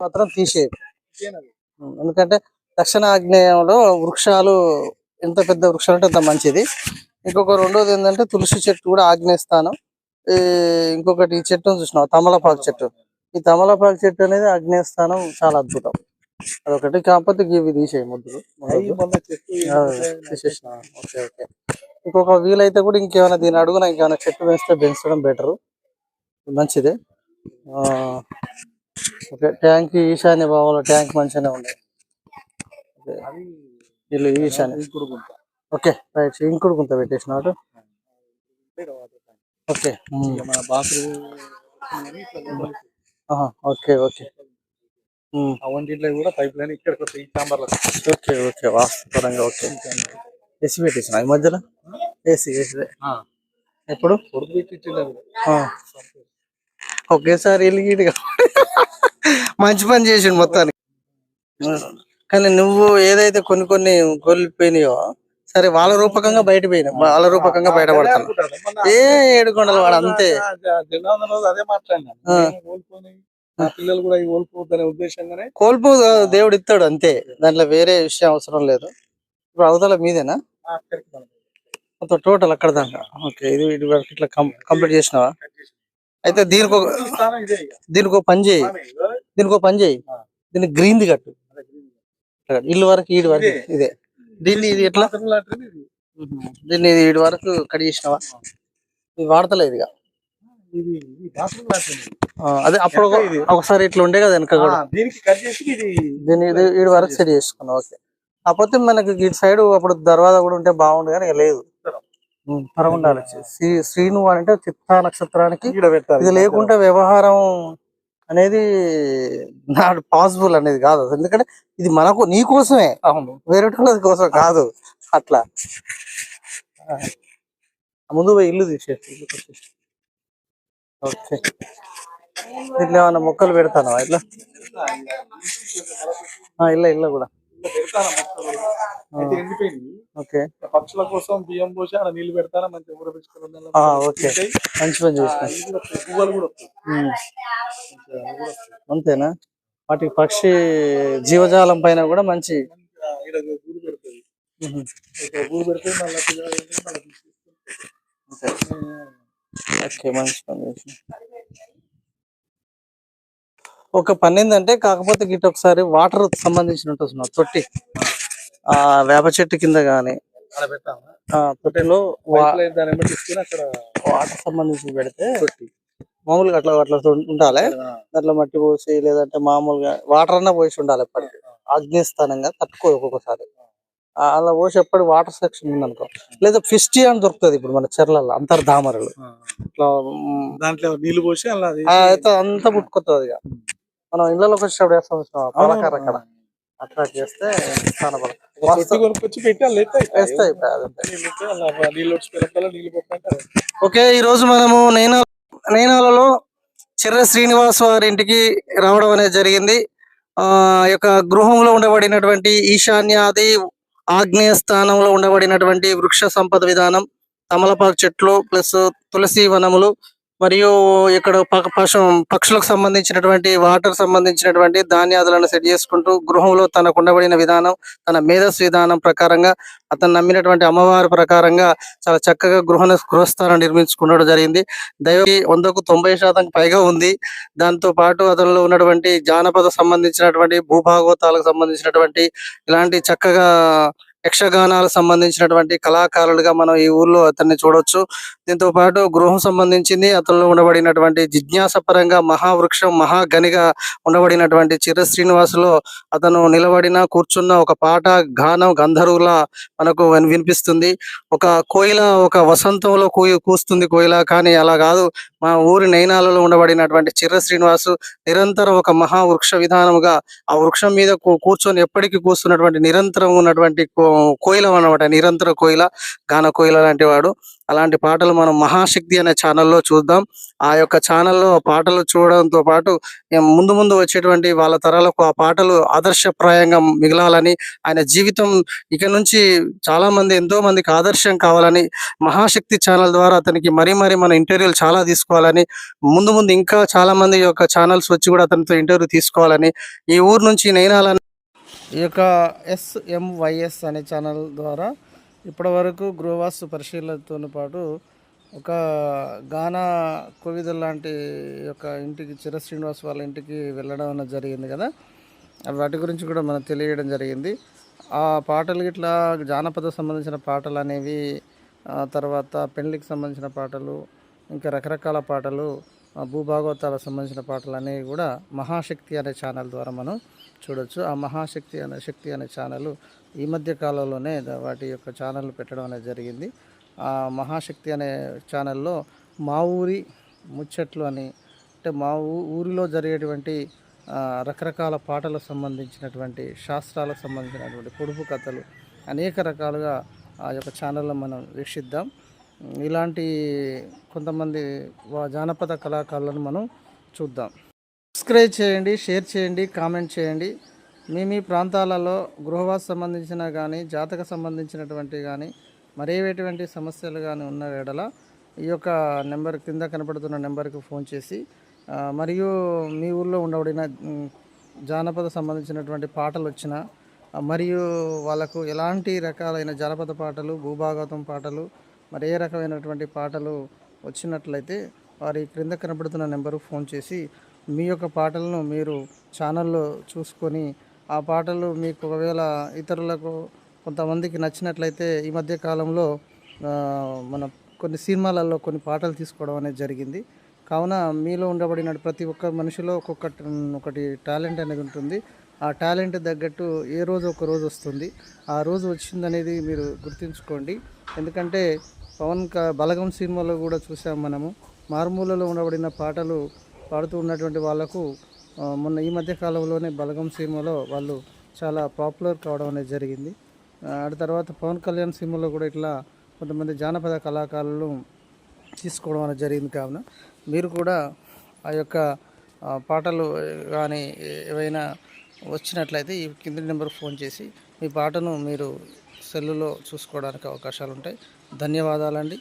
మాత్రం తీసేయదు ఎందుకంటే దక్షిణ ఆగ్నేయంలో వృక్షాలు ఎంత పెద్ద వృక్షాలు అంటే అంత మంచిది. ఇంకొక రెండోది ఏంటంటే తులసి చెట్టు కూడా ఆగ్నేయ స్థానం. ఈ ఇంకొకటి ఈ చెట్టును చూసినావు? తమలపాకు చెట్టు. ఈ తమలపాకు చెట్టు అనేది ఆగ్నేయ స్థానం చాలా అద్భుతం. అదొకటి. కాకపోతే ఇవి తీసేయి ముద్దులు ఓకే ఓకే. ఇంకొక వీలైతే కూడా ఇంకేమైనా దీని అడుగున? ఇంకేమైనా చెట్టు వేస్తే పెంచడం బెటర్. మంచిదే. ఆ, ఓకే ట్యాంక్ ఈశాన్య భావంలో ట్యాంక్ మంచిగానే ఉంది. ఇల్లు ఈశాన్య. ఓకే రైట్ ఇంకుడు గుంత పెట్టేసినాడు ఓకే. మన బాత్రూమ్ ఓకే ఓకే. కూడా పైప్ లైన్ చాంబర్లో ఓకే ఓకే ఓకే. ఏసీ పెట్టేసిన ఈ మధ్యలో? AC AC. ఎప్పుడు. ఒకేసారి వెలిగిడు మంచి పని చేసిండు మొత్తానికి. కానీ నువ్వు ఏదైతే కొన్ని కొన్ని కోల్పోయినాయో సరే వాళ్ళ రూపకంగా బయట పోయినా వాళ్ళ రూపకంగా బయటపడతాను ఏ ఏడుకొండలు వాడు అంతే. అదే పిల్లలు కూడా కోల్పోవద్దనే ఉద్దేశంగానే కోల్పో దేవుడు ఇస్తాడు అంతే. దాంట్లో వేరే విషయం అవసరం లేదు. ఇప్పుడు అవతల మీదేనా? మొత్తం టోటల్ అక్కడ దాకా. ఓకే ఇది ఇట్లా కంప్లీట్ చేసినావా? అయితే దీనికి. దీనికి పని చేయి. దీనికి పని చేయి. దీనికి గ్రీన్ ది కట్టు. ఇల్లు వరకు ఈడు వరకు ఇదే. దీన్ని ఇది ఎట్లా. దీన్ని ఇది ఈడు వరకు కట్ చేసినావా? ఇది వాడతలేదు ఇక. అదే అప్పుడు. ఒకసారి ఇట్లా ఉండే కదా వెనక కూడా. దీన్ని ఇది ఈడు వరకు సెట్ చేసుకున్నాం ఓకే. కాకపోతే మనకి ఇటు సైడ్ అప్పుడు దర్వాజా కూడా ఉంటే బాగుండు కానీ లేదు. ఉం, పరం ఉండాలి శ్రీ శ్రీను అంటే చిత్తా నక్షత్రానికి ఇది లేకుంటే వ్యవహారం అనేది నాట్ పాసిబుల్ అనేది కాదు. ఎందుకంటే ఇది మనకు నీ కోసమే. అవును. వేరే కోసం కాదు. అట్లా. ముందు పోయి ఇల్లు తీసేసి ఓకే. ఇట్లా ఏమన్నా మొక్కలు పెడతాను ఇట్లా? ఇల్ల ఇల్ల కూడా. ఓకే. పక్షుల కోసం బియ్యం పోసి అలా నీళ్ళు పెడతారా? మంచి ఊర పెంచుకుని ఆ, ఓకే. మంచి పని చేసిన పువ్వులు కూడా. అంతేనా? వాటికి పక్షి జీవజాలం పైన కూడా మంచి గూడు పెడుతుంది. గూడు పెడితే మళ్ళీ. ఓకే మంచి పని చేసిన ఒక పని ఏంటంటే కాకపోతే గిట్ట ఒకసారి వాటర్ సంబంధించినట్టు వస్తున్నా తొట్టి. ఆ వేప చెట్టు కింద గాని అక్కడ వాటర్ సంబంధించి పెడితే మామూలుగా అట్లా అట్లా ఉండాలి. దాంట్లో మట్టి పోసి లేదంటే మామూలుగా వాటర్ అన్నా పోసి ఉండాలి ఎప్పటికీ. ఆగ్నేయస్థానంగా తట్టుకో ఒక్కొక్కసారి. అలా పోసి ఎప్పటి వాటర్ సెక్షన్ ఉందనుకో. లేదా ఫిస్టీ అని దొరుకుతుంది ఇప్పుడు మన చెర్లలో అంతర్ధామరలు. ఇట్లా దాంట్లో నీళ్ళు పోసి అలా అయితే అంతా పుట్టుకొస్తుంది ఇక. మనం ఇళ్ళలోకి వచ్చినప్పుడు వేస్తాం? పాలకర్ర అక్కడ అట్లా చేస్తే చాలా బలం. కొనుక్కొచ్చి వేస్తాయి. నీళ్ళు నీళ్ళు ఓకే ఈ రోజు మనము నైనా నైనాలలో చిర్ర శ్రీనివాస్ వారి ఇంటికి రావడం అనేది జరిగింది. ఆ యొక్క గృహంలో ఉండబడినటువంటి ఈశాన్యాది ఆగ్నేయ స్థానంలో ఉండబడినటువంటి వృక్ష సంపద విధానం తమలపాకు చెట్లు ప్లస్ తులసి వనములు మరియు ఇక్కడ పశు పక్షులకు సంబంధించినటువంటి వాటర్ సంబంధించినటువంటి ధాన్యాదులను సెట్ చేసుకుంటూ గృహంలో తనకు ఉండబడిన విధానం తన మేధస్సు విధానం ప్రకారంగా అతను నమ్మినటువంటి అమ్మవారి ప్రకారంగా చాలా చక్కగా గృహ గృహస్థానం నిర్మించుకున్నడం జరిగింది. దైవకి వందకు తొంభై శాతం పైగా ఉంది. దాంతో పాటు అతనిలో ఉన్నటువంటి జానపద సంబంధించినటువంటి భూభాగవతాలకు సంబంధించినటువంటి ఇలాంటి చక్కగా యక్షగానాలకు సంబంధించినటువంటి కళాకారులుగా మనం ఈ ఊర్లో అతన్ని చూడొచ్చు. దీంతో పాటు గృహం సంబంధించింది అతను ఉండబడినటువంటి జిజ్ఞాస పరంగా మహావృక్షం మహాగనిగా ఉండబడినటువంటి చిర శ్రీనివాసులో అతను నిలబడిన కూర్చున్న ఒక పాట గానం గంధర్వుల మనకు వినిపిస్తుంది. ఒక కోయిల ఒక వసంతంలో కూయి కూస్తుంది కోయిల కానీ అలా కాదు. మా ఊరి నైనాలలో ఉండబడినటువంటి చిర్ర శ్రీనివాసు నిరంతరం ఒక మహా వృక్ష విధానముగా ఆ వృక్షం మీద కూ- కూర్చొని ఎప్పటికీ కూస్తున్నటువంటి నిరంతరం ఉన్నటువంటి కో- కోయిల అనమాట నిరంతర కోయిల గాన కోయిల లాంటి వాడు. అలాంటి పాటలు మనం మహాశక్తి అనే ఛానల్లో చూద్దాం. ఆ యొక్క ఛానల్లో పాటలు చూడడంతో పాటు ముందు ముందు వచ్చేటువంటి వాళ్ళ తరాలకు ఆ పాటలు ఆదర్శప్రాయంగా మిగలాలని ఆయన జీవితం ఇక నుంచి చాలా మంది ఎంతో మందికి ఆదర్శం కావాలని మహాశక్తి ఛానల్ ద్వారా అతనికి మరీ మరీ మన ఇంటర్వ్యూలు చాలా తీసుకోవాలని ముందు ముందు ఇంకా చాలా మంది యొక్క ఛానల్స్ వచ్చి కూడా అతనితో ఇంటర్వ్యూ తీసుకోవాలని ఈ ఊరు నుంచి నేనాలని ఈ యొక్క ఎస్ఎంవైఎస్ అనే ఛానల్ ద్వారా ఇప్పటివరకు గృహవాస్తు పరిశీలనతో పాటు ఒక గానా కోవిదల్ లాంటి యొక్క ఇంటికి చిర శ్రీనివాస్ వాళ్ళ ఇంటికి వెళ్ళడం అనేది జరిగింది కదా. వాటి గురించి కూడా మనకు తెలియడం జరిగింది. ఆ పాటలు ఇట్లా జానపద సంబంధించిన పాటలు అనేవి తర్వాత పెళ్ళికి సంబంధించిన పాటలు ఇంకా రకరకాల పాటలు భూభాగవతాలకు సంబంధించిన పాటలు అనేవి కూడా మహాశక్తి అనే ఛానల్ ద్వారా మనం చూడొచ్చు. ఆ మహాశక్తి అనే శక్తి అనే ఛానల్ ఈ మధ్య కాలంలోనే వాటి యొక్క ఛానల్ పెట్టడం అనేది జరిగింది. ఆ మహాశక్తి అనే ఛానల్లో మా ఊరి ముచ్చట్లు అని అంటే మా ఊ ఊరిలో జరిగేటువంటి రకరకాల పాటలకు సంబంధించినటువంటి శాస్త్రాలకు సంబంధించినటువంటి పొడుపు కథలు అనేక రకాలుగా ఆ యొక్క ఛానల్లో మనం వీక్షిద్దాం. ఇలాంటి కొంతమంది వా- జానపద కళాకారులను మనం చూద్దాం. సబ్స్క్రైబ్ చేయండి షేర్ చేయండి కామెంట్ చేయండి. మీ మీ ప్రాంతాలలో గృహవాస సంబంధించిన కానీ జాతక సంబంధించినటువంటి కానీ మరేటువంటి సమస్యలు కానీ ఉన్న ఎడల ఈ యొక్క నెంబర్ కింద కనపడుతున్న నెంబర్కి ఫోన్ చేసి మరియు మీ ఊళ్ళో ఉండబడిన జానపద సంబంధించినటువంటి పాటలు వచ్చిన మరియు వాళ్ళకు ఎలాంటి రకాలైన జానపద పాటలు భూభాగవతం పాటలు మరి ఏ రకమైనటువంటి పాటలు వచ్చినట్లయితే వారి క్రింద కనబడుతున్న నెంబరు ఫోన్ చేసి మీ యొక్క పాటలను మీరు ఛానల్లో చూసుకొని ఆ పాటలు మీకు ఒకవేళ ఇతరులకు కొంతమందికి నచ్చినట్లయితే ఈ మధ్య కాలంలో మన కొన్ని సినిమాలలో కొన్ని పాటలు తీసుకోవడం అనేది జరిగింది. కావున మీలో ఉండబడిన ప్రతి ఒక్క మనిషిలో ఒక్కొక్క ఒకటి టాలెంట్ అనేది ఉంటుంది. ఆ టాలెంట్ తగ్గట్టు ఏ రోజు ఒక రోజు వస్తుంది. ఆ రోజు వచ్చిందనేది మీరు గుర్తుంచుకోండి. ఎందుకంటే పవన్ క బలగం సినిమాలో కూడా చూసాం మనము. మారుమూలలో ఉండబడిన పాటలు పాడుతూ ఉన్నటువంటి వాళ్ళకు మొన్న ఈ మధ్య కాలంలోనే బలగం సినిమాలో వాళ్ళు చాలా పాపులర్ కావడం అనేది జరిగింది. ఆ తర్వాత పవన్ కళ్యాణ్ సినిమాలో కూడా ఇట్లా కొంతమంది జానపద కళాకారులు తీసుకోవడం అనేది జరిగింది కావున. మీరు కూడా ఆ యొక్క పాటలు కానీ ఏవైనా వచ్చినట్లయితే ఈ కింది నెంబర్ ఫోన్ చేసి మీ పాటను మీరు సెల్లులో చూసుకోవడానికి అవకాశాలు ఉంటాయి ధన్యవాదాలండి.